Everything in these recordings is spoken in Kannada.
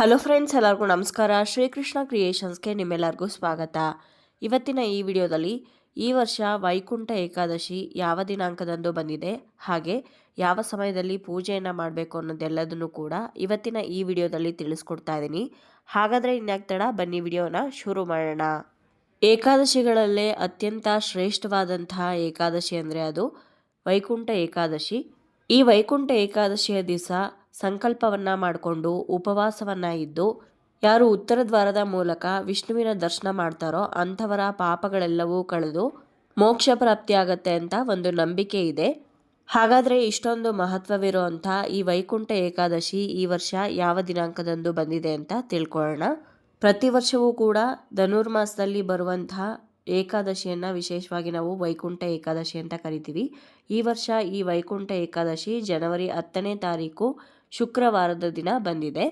ಹಲೋ ಫ್ರೆಂಡ್ಸ್, ಎಲ್ಲರಿಗೂ ನಮಸ್ಕಾರ. ಶ್ರೀಕೃಷ್ಣ ಕ್ರಿಯೇಷನ್ಸ್ಗೆ ನಿಮ್ಮೆಲ್ಲರಿಗೂ ಸ್ವಾಗತ. ಇವತ್ತಿನ ಈ ವಿಡಿಯೋದಲ್ಲಿ ಈ ವರ್ಷ ವೈಕುಂಠ ಏಕಾದಶಿ ಯಾವ ದಿನಾಂಕದಂದು ಬಂದಿದೆ, ಹಾಗೆ ಯಾವ ಸಮಯದಲ್ಲಿ ಪೂಜೆಯನ್ನು ಮಾಡಬೇಕು ಅನ್ನೋದೆಲ್ಲದನ್ನು ಕೂಡ ಇವತ್ತಿನ ಈ ವಿಡಿಯೋದಲ್ಲಿ ತಿಳಿಸ್ಕೊಡ್ತಾ ಇದ್ದೀನಿ. ಹಾಗಾದರೆ ಇನ್ಯಾಕ್ತಡ, ಬನ್ನಿ ವಿಡಿಯೋನ ಶುರು ಮಾಡೋಣ. ಏಕಾದಶಿಗಳಲ್ಲೇ ಅತ್ಯಂತ ಶ್ರೇಷ್ಠವಾದಂತಹ ಏಕಾದಶಿ ಅಂದರೆ ಅದು ವೈಕುಂಠ ಏಕಾದಶಿ. ಈ ವೈಕುಂಠ ಏಕಾದಶಿಯ ದಿವಸ ಸಂಕಲ್ಪವನ್ನ ಮಾಡಿಕೊಂಡು ಉಪವಾಸವನ್ನ ಇದ್ದು, ಯಾರು ಉತ್ತರ ದ್ವಾರದ ಮೂಲಕ ವಿಷ್ಣುವಿನ ದರ್ಶನ ಮಾಡ್ತಾರೋ ಅಂಥವರ ಪಾಪಗಳೆಲ್ಲವೂ ಕಳೆದು ಮೋಕ್ಷ ಪ್ರಾಪ್ತಿಯಾಗತ್ತೆ ಅಂತ ಒಂದು ನಂಬಿಕೆ ಇದೆ. ಹಾಗಾದರೆ ಇಷ್ಟೊಂದು ಮಹತ್ವವಿರುವಂಥ ಈ ವೈಕುಂಠ ಏಕಾದಶಿ ಈ ವರ್ಷ ಯಾವ ದಿನಾಂಕದಂದು ಬಂದಿದೆ ಅಂತ ತಿಳ್ಕೊಳ್ಳೋಣ. ಪ್ರತಿ ವರ್ಷವೂ ಕೂಡ ಧನುರ್ಮಾಸದಲ್ಲಿ ಬರುವಂತಹ ಏಕಾದಶಿಯನ್ನು ವಿಶೇಷವಾಗಿ ನಾವು ವೈಕುಂಠ ಏಕಾದಶಿ ಅಂತ ಕರಿತೀವಿ. ಈ ವರ್ಷ ಈ ವೈಕುಂಠ ಏಕಾದಶಿ ಜನವರಿ ಹತ್ತನೇ ತಾರೀಕು ಶುಕ್ರವಾರದ ದಿನ ಬಂದಿದೆ.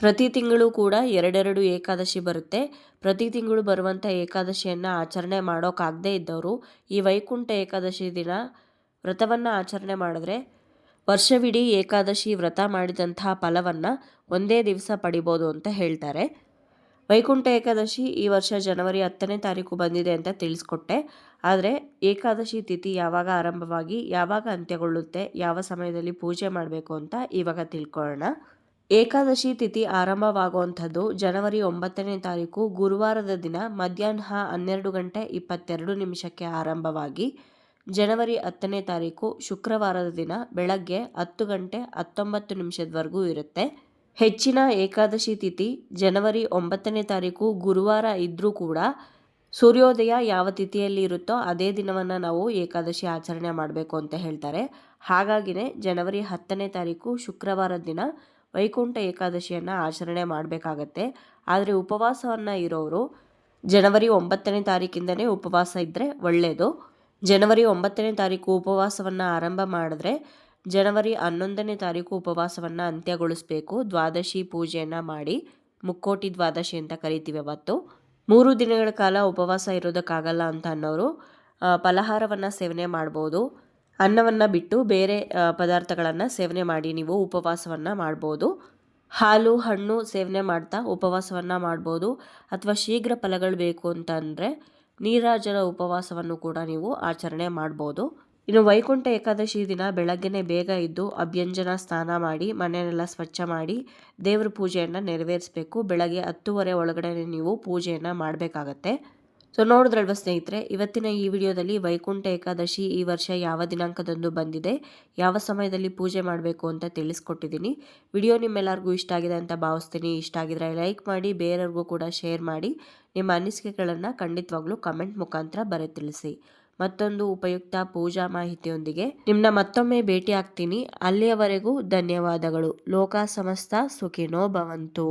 ಪ್ರತಿ ತಿಂಗಳು ಕೂಡ ಎರಡೆರಡು ಏಕಾದಶಿ ಬರುತ್ತೆ. ಪ್ರತಿ ತಿಂಗಳು ಬರುವಂಥ ಏಕಾದಶಿಯನ್ನು ಆಚರಣೆ ಮಾಡೋಕ್ಕಾಗದೇ ಇದ್ದವರು ಈ ವೈಕುಂಠ ಏಕಾದಶಿ ದಿನ ವ್ರತವನ್ನು ಆಚರಣೆ ಮಾಡಿದ್ರೆ ವರ್ಷವಿಡೀ ಏಕಾದಶಿ ವ್ರತ ಮಾಡಿದಂತಹ ಫಲವನ್ನು ಒಂದೇ ದಿವಸ ಪಡಿಬೋದು ಅಂತ ಹೇಳ್ತಾರೆ. ವೈಕುಂಠ ಏಕಾದಶಿ ಈ ವರ್ಷ ಜನವರಿ ಹತ್ತನೇ ತಾರೀಕು ಬಂದಿದೆ ಅಂತ ತಿಳಿಸ್ಕೊಟ್ಟೆ. ಆದರೆ ಏಕಾದಶಿ ತಿಥಿ ಯಾವಾಗ ಆರಂಭವಾಗಿ, ಯಾವಾಗ ಅಂತ್ಯಗೊಳ್ಳುತ್ತೆ, ಯಾವ ಸಮಯದಲ್ಲಿ ಪೂಜೆ ಮಾಡಬೇಕು ಅಂತ ಇವಾಗ ತಿಳ್ಕೊಳ್ಳೋಣ. ಏಕಾದಶಿ ತಿಥಿ ಆರಂಭವಾಗುವಂಥದ್ದು ಜನವರಿ ಒಂಬತ್ತನೇ ತಾರೀಕು ಗುರುವಾರದ ದಿನ ಮಧ್ಯಾಹ್ನ ಹನ್ನೆರಡು ಗಂಟೆ ಇಪ್ಪತ್ತೆರಡು ನಿಮಿಷಕ್ಕೆ ಆರಂಭವಾಗಿ. ಜನವರಿ ಹತ್ತನೇ ತಾರೀಕು ಶುಕ್ರವಾರದ ದಿನ ಬೆಳಗ್ಗೆ ಹತ್ತು ಗಂಟೆ ಹತ್ತೊಂಬತ್ತು ನಿಮಿಷದವರೆಗೂ ಇರುತ್ತೆ. ಹೆಚ್ಚಿನ ಏಕಾದಶಿ ತಿಥಿ ಜನವರಿ ಒಂಬತ್ತನೇ ತಾರೀಕು ಗುರುವಾರ ಇದ್ದರೂ ಕೂಡ ಸೂರ್ಯೋದಯ ಯಾವ ತಿಥಿಯಲ್ಲಿ ಇರುತ್ತೋ ಅದೇ ದಿನವನ್ನು ನಾವು ಏಕಾದಶಿ ಆಚರಣೆ ಮಾಡಬೇಕು ಅಂತ ಹೇಳ್ತಾರೆ. ಹಾಗಾಗಿನೇ ಜನವರಿ ಹತ್ತನೇ ತಾರೀಕು ಶುಕ್ರವಾರ ದಿನ ವೈಕುಂಠ ಏಕಾದಶಿಯನ್ನು ಆಚರಣೆ ಮಾಡಬೇಕಾಗತ್ತೆ. ಆದರೆ ಉಪವಾಸವನ್ನು ಇರೋರು ಜನವರಿ ಒಂಬತ್ತನೇ ತಾರೀಕಿಂದನೇ ಉಪವಾಸ ಇದ್ದರೆ ಒಳ್ಳೆಯದು ಜನವರಿ ಒಂಬತ್ತನೇ ತಾರೀಕು ಉಪವಾಸವನ್ನು ಆರಂಭ ಮಾಡಿದ್ರೆ ಜನವರಿ ಹನ್ನೊಂದನೇ ತಾರೀಕು ಉಪವಾಸವನ್ನು ಅಂತ್ಯಗೊಳಿಸಬೇಕು. ದ್ವಾದಶಿ ಪೂಜೆಯನ್ನು ಮಾಡಿ, ಮುಕ್ಕೋಟಿ ದ್ವಾದಶಿ ಅಂತ ಕರಿತೀವಿ ಅವತ್ತು. ಮೂರು ದಿನಗಳ ಕಾಲ ಉಪವಾಸ ಇರೋದಕ್ಕಾಗಲ್ಲ ಅಂತ ಅನ್ನೋರು ಫಲಹಾರವನ್ನು ಸೇವನೆ ಮಾಡ್ಬೋದು. ಅನ್ನವನ್ನು ಬಿಟ್ಟು ಬೇರೆ ಪದಾರ್ಥಗಳನ್ನು ಸೇವನೆ ಮಾಡಿ ನೀವು ಉಪವಾಸವನ್ನು ಮಾಡ್ಬೋದು. ಹಾಲು, ಹಣ್ಣು ಸೇವನೆ ಮಾಡ್ತಾ ಉಪವಾಸವನ್ನು ಮಾಡ್ಬೋದು. ಅಥವಾ ಶೀಘ್ರ ಫಲಗಳು ಬೇಕು ಅಂತಂದರೆ ನೀರಾಜರ ಉಪವಾಸವನ್ನು ಕೂಡ ನೀವು ಆಚರಣೆ ಮಾಡ್ಬೋದು. ಇನ್ನು ವೈಕುಂಠ ಏಕಾದಶಿ ದಿನ ಬೆಳಗ್ಗೆನೆ ಬೇಗ ಇದ್ದು ಅಭ್ಯಂಜನ ಸ್ನಾನ ಮಾಡಿ, ಮನೆಯನ್ನೆಲ್ಲ ಸ್ವಚ್ಛ ಮಾಡಿ, ದೇವ್ರ ಪೂಜೆಯನ್ನು ನೆರವೇರಿಸಬೇಕು. ಬೆಳಗ್ಗೆ ಹತ್ತುವರೆ ಒಳಗಡೆ ನೀವು ಪೂಜೆಯನ್ನು ಮಾಡಬೇಕಾಗತ್ತೆ. ಸೊ ನೋಡಿದ್ರಲ್ವ ಸ್ನೇಹಿತರೆ, ಇವತ್ತಿನ ಈ ವಿಡಿಯೋದಲ್ಲಿ ವೈಕುಂಠ ಏಕಾದಶಿ ಈ ವರ್ಷ ಯಾವ ದಿನಾಂಕದಂದು ಬಂದಿದೆ, ಯಾವ ಸಮಯದಲ್ಲಿ ಪೂಜೆ ಮಾಡಬೇಕು ಅಂತ ತಿಳಿಸ್ಕೊಟ್ಟಿದ್ದೀನಿ. ವಿಡಿಯೋ ನಿಮ್ಮೆಲ್ಲರಿಗೂ ಇಷ್ಟ ಆಗಿದೆ ಅಂತ ಭಾವಿಸ್ತೀನಿ. ಇಷ್ಟ ಆಗಿದ್ರೆ ಲೈಕ್ ಮಾಡಿ, ಬೇರೆಯವ್ರಿಗೂ ಕೂಡ ಶೇರ್ ಮಾಡಿ. ನಿಮ್ಮ ಅನಿಸಿಕೆಗಳನ್ನು ಖಂಡಿತವಾಗ್ಲೂ ಕಮೆಂಟ್ ಮುಖಾಂತರ ಬರೆ ತಿಳಿಸಿ ಮತ್ತೊಂದು ಉಪಯುಕ್ತ ಪೂಜಾ ಮಾಹಿತಿಯೊಂದಿಗೆ ನಿಮ್ಮನ್ನ ಮತ್ತೊಮ್ಮೆ ಭೇಟಿ ಆಗ್ತೀನಿ ಅಲ್ಲಿಯವರೆಗೂ ಧನ್ಯವಾದಗಳು. ಲೋಕ ಸಮಸ್ತ ಸುಖಿನೋ ಭವಂತು.